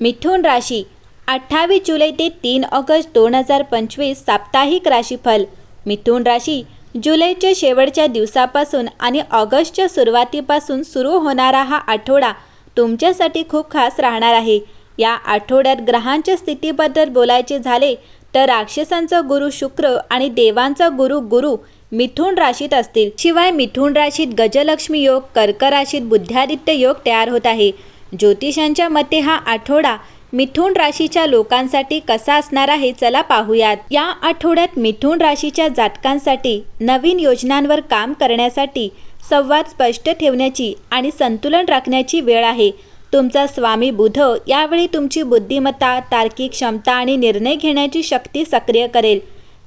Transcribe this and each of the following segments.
मिथुन राशी अठ्ठावीस जुलै ते तीन ऑगस्ट दोन हजार पंचवीस साप्ताहिक राशीफल. मिथुन राशी जुलैच्या शेवटच्या दिवसापासून आणि ऑगस्टच्या सुरुवातीपासून सुरू होणारा हा आठवडा तुमच्यासाठी खूप खास राहणार आहे. या आठवड्यात ग्रहांच्या स्थितीबद्दल बोलायचे झाले तर राक्षसांचा गुरु शुक्र आणि देवांचा गुरु गुरु मिथुन राशीत असतील. शिवाय मिथुन राशीत गजलक्ष्मी योग कर्क राशीत बुद्ध्यादित्य योग तयार होत आहे. ज्योतिषांच्या मते हा आठवडा मिथुन राशीच्या लोकांसाठी कसा असणार आहे चला पाहूयात. या आठवड्यात मिथुन राशीच्या जातकांसाठी नवीन योजनांवर काम करण्यासाठी संवाद स्पष्ट ठेवण्याची आणि संतुलन राखण्याची वेळ आहे. तुमचा स्वामी बुध यावेळी तुमची बुद्धिमत्ता तार्किक क्षमता आणि निर्णय घेण्याची शक्ती सक्रिय करेल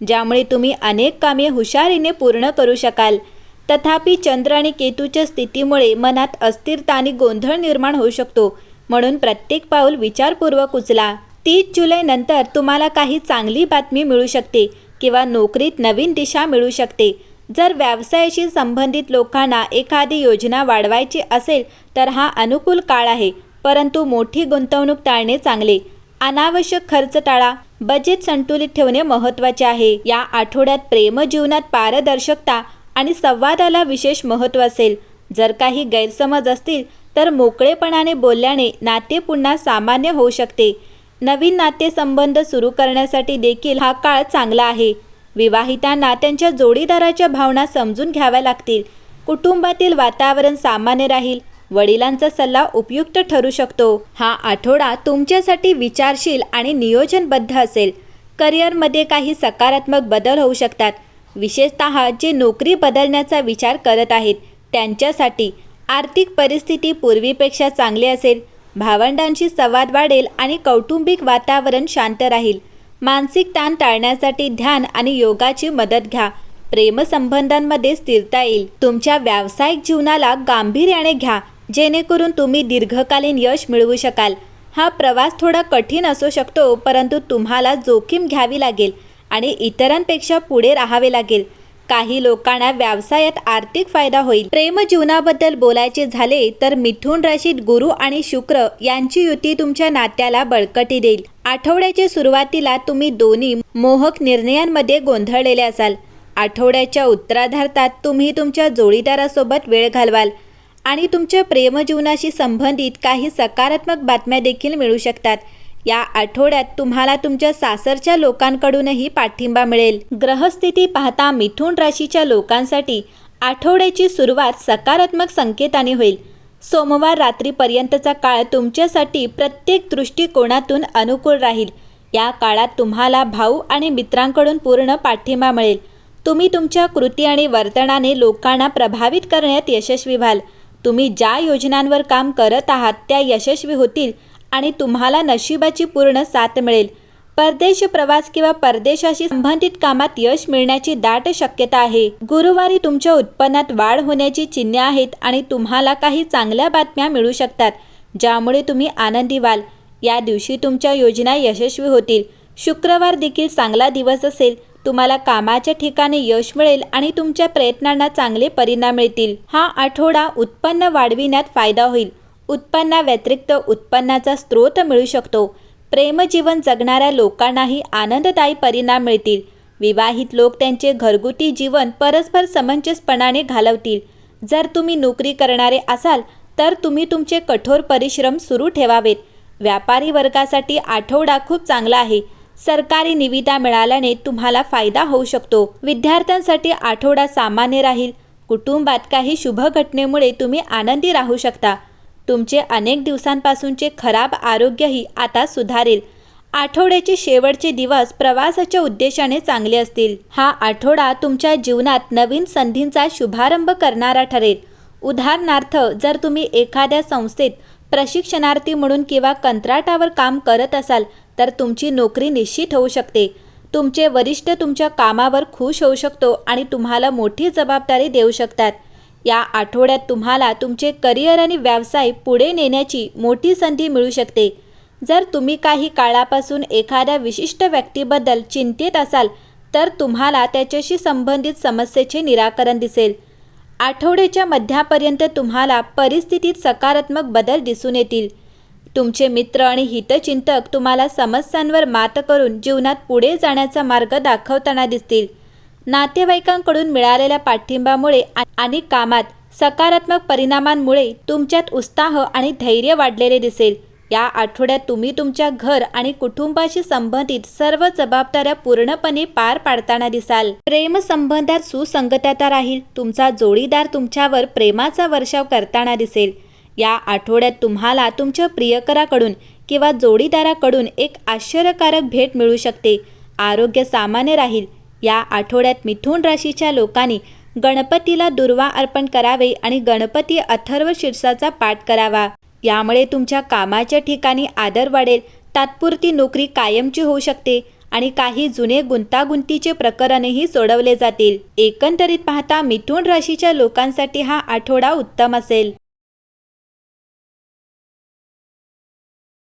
ज्यामुळे तुम्ही अनेक कामे हुशारीने पूर्ण करू शकाल. तथापि चंद्र आणि केतूच्या स्थितीमुळे मनात अस्थिरता आणि गोंधळ निर्माण होऊ शकतो. म्हणून प्रत्येक पाऊल विचारपूर्वक उचला. तीस जुलै नंतर तुम्हाला काही चांगली बातमी मिळू शकते किंवा नोकरीत नवीन दिशा मिळू शकते. जर व्यवसायाशी संबंधित लोकांना एखादी योजना वाढवायची असेल तर हा अनुकूल काळ आहे परंतु मोठी गुंतवणूक टाळणे चांगले. अनावश्यक खर्च टाळा. बजेट संतुलित ठेवणे महत्त्वाचे आहे. या आठवड्यात प्रेमजीवनात पारदर्शकता आणि संवादाला विशेष महत्त्व असेल. जर काही गैरसमज असतील तर मोकळेपणाने बोलल्याने नाते पुन्हा सामान्य होऊ शकते. नवीन नातेसंबंध सुरू करण्यासाठी देखील हा काळ चांगला आहे. विवाहितांना त्यांच्या जोडीदाराच्या भावना समजून घ्याव्या लागतील. कुटुंबातील वातावरण सामान्य राहील. वडिलांचा सल्ला उपयुक्त ठरू शकतो. हा आठवडा तुमच्यासाठी विचारशील आणि नियोजनबद्ध असेल. करिअरमध्ये काही सकारात्मक बदल होऊ शकतात. विशेषत जे नोकरी बदलण्याचा विचार करत आहेत त्यांच्यासाठी आर्थिक परिस्थिती पूर्वीपेक्षा चांगली असेल. भावंडांशी संवाद वाढेल आणि कौटुंबिक वातावरण शांत राहील. मानसिक ताण टाळण्यासाठी ध्यान आणि योगाची मदत घ्या. प्रेमसंबंधांमध्ये स्थिरता येईल. तुमच्या व्यावसायिक जीवनाला गांभीर्याने घ्या. जेणेकरून तुम्ही दीर्घकालीन यश मिळवू शकाल. हा प्रवास थोडा कठीण असू शकतो परंतु तुम्हाला जोखीम घ्यावी लागेल. आणि इतरांपेक्षा पुढे राहावे लागेल. काही लोकांना व्यवसायात आर्थिक फायदा होईल. प्रेम जीवनाबद्दल बोलायचे झाले तर मिथुन राशीत गुरु आणि शुक्र यांची युती तुमच्या नात्याला बळकटी देईल. आठवड्याच्या सुरुवातीला तुम्ही दोन्ही मोहक निर्णयांमध्ये गोंधळलेले असाल. आठवड्याच्या उत्तराधार्तात तुम्ही तुमच्या जोडीदारासोबत वेळ घालवाल आणि तुमच्या प्रेमजीवनाशी संबंधित काही सकारात्मक बातम्या देखील मिळू शकतात. या आठवड्यात तुम्हाला तुमच्या सासरच्या लोकांकडूनही पाठिंबा मिळेल. ग्रहस्थिती पाहता मिथुन राशीच्या लोकांसाठी आठवड्याची सुरुवात सकारात्मक संकेताने होईल. सोमवार रात्रीपर्यंतचा काळ तुमच्यासाठी प्रत्येक दृष्टिकोनातून अनुकूल राहील. या काळात तुम्हाला भाऊ आणि मित्रांकडून पूर्ण पाठिंबा मिळेल. तुम्ही तुमच्या कृती आणि वर्तनाने लोकांना प्रभावित करण्यात यशस्वी व्हाल. तुम्ही ज्या योजनांवर काम करत आहात त्या यशस्वी होतील. आणि तुम्हाला नशिबाची पूर्ण साथ मिळेल. परदेश प्रवास किंवा परदेशाशी संबंधित कामात यश मिळण्याची दाट शक्यता आहे. गुरुवारी तुमच्या उत्पन्नात वाढ होण्याची चिन्हे आहेत आणि तुम्हाला काही चांगल्या बातम्या मिळू शकतात ज्यामुळे तुम्ही आनंदी व्हाल. या दिवशी तुमच्या योजना यशस्वी होतील. शुक्रवार देखील चांगला दिवस असेल तुम्हाला कामाच्या ठिकाणी यश मिळेल आणि तुमच्या प्रयत्नांना चांगले परिणाम मिळतील. हा आठवडा उत्पन्न वाढविण्यात फायदा होईल. उत्पन्नाव्यतिरिक्त उत्पन्नाचा स्रोत मिळू शकतो. प्रेमजीवन जगणाऱ्या लोकांनाही आनंददायी परिणाम मिळतील. विवाहित लोक त्यांचे घरगुती जीवन परस्पर समंजसपणाने घालवतील. जर तुम्ही नोकरी करणारे असाल तर तुम्ही तुमचे कठोर परिश्रम सुरू ठेवावेत. व्यापारी वर्गासाठी आठवडा खूप चांगला आहे. सरकारी निविदा मिळाल्याने तुम्हाला फायदा होऊ शकतो. विद्यार्थ्यांसाठी आठवडा सामान्य राहील. कुटुंबात काही शुभ घटनेमुळे तुम्ही आनंदी राहू शकता. तुमचे अनेक दिवसांपासूनचे खराब आरोग्यही आता सुधारेल. आठवड्याचे शेवटचे दिवस प्रवासाच्या उद्देशाने चांगले असतील. हा आठवडा तुमच्या जीवनात नवीन संधींचा शुभारंभ करणारा ठरेल. उदाहरणार्थ जर तुम्ही एखाद्या संस्थेत प्रशिक्षणार्थी म्हणून किंवा कंत्राटावर काम करत असाल तर तुमची नोकरी निश्चित होऊ शकते. तुमचे वरिष्ठ तुमच्या कामावर खुश होऊ शकतो आणि तुम्हाला मोठी जबाबदारी देऊ शकतात. या आठवड्यात तुम्हाला तुमचे करिअर आणि व्यवसाय पुढे नेण्याची मोठी संधी मिळू शकते. जर तुम्ही काही काळापासून एखाद्या विशिष्ट व्यक्तीबद्दल चिंतित असाल तर तुम्हाला त्याच्याशी संबंधित समस्येचे निराकरण दिसेल. आठवड्याच्या मध्यापर्यंत तुम्हाला परिस्थितीत सकारात्मक बदल दिसून येतील. तुमचे मित्र आणि हितचिंतक तुम्हाला समस्यांवर मात करून जीवनात पुढे जाण्याचा मार्ग दाखवताना दिसतील. नातेवाईकांकडून मिळालेल्या पाठिंब्यामुळे आणि कामात सकारात्मक परिणामांमुळे तुमच्यात उत्साह आणि धैर्य वाढलेले दिसेल. या आठवड्यात तुम्ही तुमच्या घर आणि कुटुंबाशी संबंधित सर्व जबाबदाऱ्या पूर्णपणे पार पाडताना दिसाल. प्रेम संबंधात सुसंगतता राहील. तुमचा जोडीदार तुमच्यावर प्रेमाचा वर्षाव करताना दिसेल. या आठवड्यात तुम्हाला तुमच्या प्रियकराकडून किंवा जोडीदाराकडून एक आश्चर्यकारक भेट मिळू शकते. आरोग्य सामान्य राहील. या आठवड्यात मिथुन राशीच्या लोकांनी गणपतीला दुर्वा अर्पण करावे आणि गणपती अथर्व शीर्षाचा पाठ करावा. यामुळे तुमच्या कामाच्या ठिकाणी आदर वाढेल तात्पुरती नोकरी कायमची होऊ शकते आणि काही जुने गुंतागुंतीचे प्रकरणही सोडवले जातील. एकंदरीत पाहता मिथुन राशीच्या लोकांसाठी हा आठवडा उत्तम असेल.